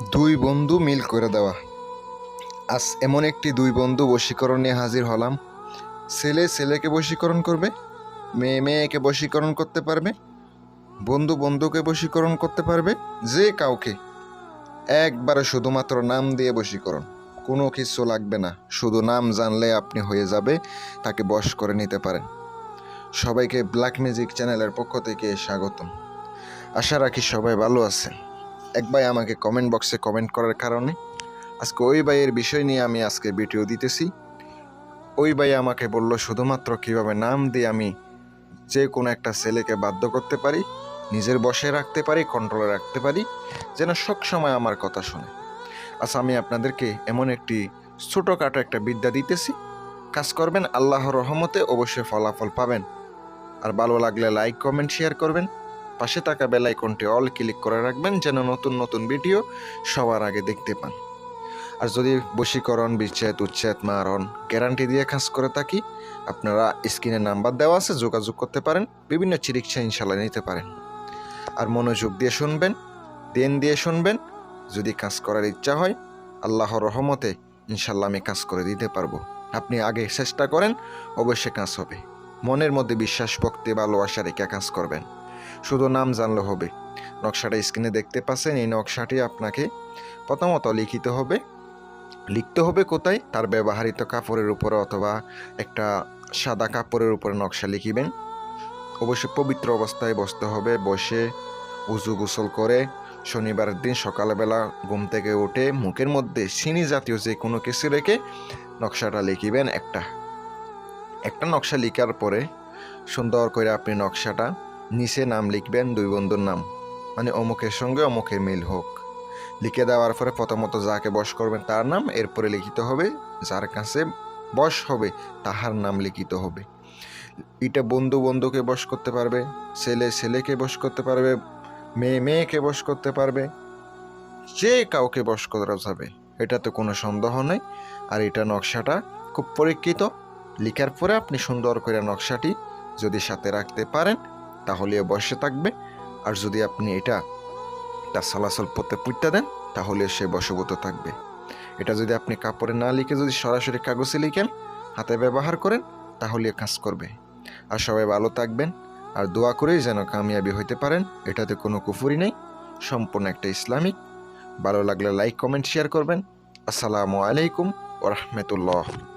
দুই বন্ধু মিল করে দেওয়া। আজ এমন একটি দুই বন্ধু বশীকরণ নিয়ে হাজির হলাম। ছেলে ছেলেকে বশীকরণ করবে, মেয়ে মেয়েকে বশীকরণ করতে পারবে, বন্ধু বন্ধুকে বশীকরণ করতে পারবে, যে কাউকে। একবারে শুধুমাত্র নাম দিয়ে বশীকরণ। কোনো কিছু লাগবে না, শুধু নাম জানলে আপনি হয়ে যাবে, তাকে বশ করে নিতে পারেন। সবাইকে ব্ল্যাক মিউজিক চ্যানেলের পক্ষ থেকে স্বাগতম। আশা রাখি সবাই ভালো আছেন। এক ভাই আমাকে কমেন্ট বক্সে কমেন্ট করার কারণে আজকে ওই ভাইয়ের বিষয় নিয়ে আমি আজকে ভিডিও দিতেছি। ওই ভাই আমাকে বলল, শুধুমাত্র কীভাবে নাম দিয়ে আমি যে কোনো একটা ছেলেকে বাধ্য করতে পারি, নিজের বসে রাখতে পারি কন্ট্রোলে রাখতে পারি, যেন সব সময় আমার কথা শোনে? আচ্ছা আমি আপনাদেরকে এমন একটি ছোটোখাটো একটা বিদ্যা দিতেছি। কাজ করবেন, আল্লাহর রহমতে অবশ্যই ফলাফল পাবেন। আর ভালো লাগলে লাইক কমেন্ট শেয়ার করবেন। পাশে থাকা বেল আইকনটি অল ক্লিক করে রাখবেন যেন নতুন নতুন ভিডিও সবার আগে দেখতে পান। আর যদি বশীকরণ, বিচ্ছেদ, উচ্ছেদ, মারণ গ্যারান্টি দিয়ে কাজ করে থাকি, আপনারা স্ক্রিনে নাম্বার দেওয়া আছে, যোগাযোগ করতে পারেন, বিভিন্ন চিকিৎসা ইনশাল্লাহ নিতে পারেন। আর মনোযোগ দিয়ে শুনবেন দেন দিয়ে শুনবেন, যদি কাজ করার ইচ্ছা হয়, আল্লাহর রহমতে ইনশাল্লাহ আমি কাজ করে দিতে পারব। আপনি আগে চেষ্টা করেন, অবশ্যই কাজ হবে। মনের মধ্যে বিশ্বাস, ভক্তি, ভালোবাসা রেখে কাজ করবেন। শুধু নাম জানলে হবে। নকশাটা স্ক্রিনে দেখতে পাচ্ছেন, এই নকশাটি আপনাকে প্রথমত লিখিত হবে। লিখতে হবে কোথায়? তার ব্যবহৃত কাপড়ের উপরে অথবা একটা সাদা কাপড়ের উপরে নকশা লিখিবেন। অবশ্যই পবিত্র অবস্থায় বসতে হবে, বসে উজু গোসল করে শনিবারের দিন সকালবেলা ঘুম থেকে উঠে মুখের মধ্যে চিনি জাতীয় যে কোনো কিছু রেখে নকশাটা লিখিবেন একটা। একটা নকশা লিখার পরে সুন্দর করে আপনি নকশাটা নিচে নাম লিখবেন দুই বন্ধুর নাম। মানে অমুকের সঙ্গে অমুকের মিল হোক। লিখে দেওয়ার পরে প্রথমত যাকে বশ করবেন তার নাম, এরপরে লিখিত হবে, যার কাছে বশ হবে তাহার নাম লিখিত হবে। এটা বন্ধু বন্ধুকে বশ করতে পারবে, ছেলে ছেলেকে বস করতে পারবে, মেয়ে মেয়েকে বস করতে পারবে, যে কাউকে বশ করা যাবে। এটাতে কোনো সন্দেহ নেই। আর এটা নকশাটা খুব পরীক্ষিত। লিখার পরে আপনি সুন্দর করে নকশাটি যদি সাথে রাখতে পারেন তাহলে বসে থাকবে। আর যদি আপনি এটা, তার সালাসল পথে পুঁততে দেন, তাহলে সে বশভূত থাকবে। এটা যদি আপনি কাপড়ে না লিখে যদি সরাসরি কাগজে লিখেন, হাতে ব্যবহার করেন, তাহলে কাজ করবে। আর সবাই ভালো থাকবেন, আর দোয়া করেই যেন কামিয়াবি হইতে পারেন, এটাতে কোনো কুফুরি নেই। সম্পূর্ণ একটা ইসলামিক। ভালো লাগলে লাইক, কমেন্ট, শেয়ার করবেন। আসসালামু আলাইকুম ওরহমতুল্লাহ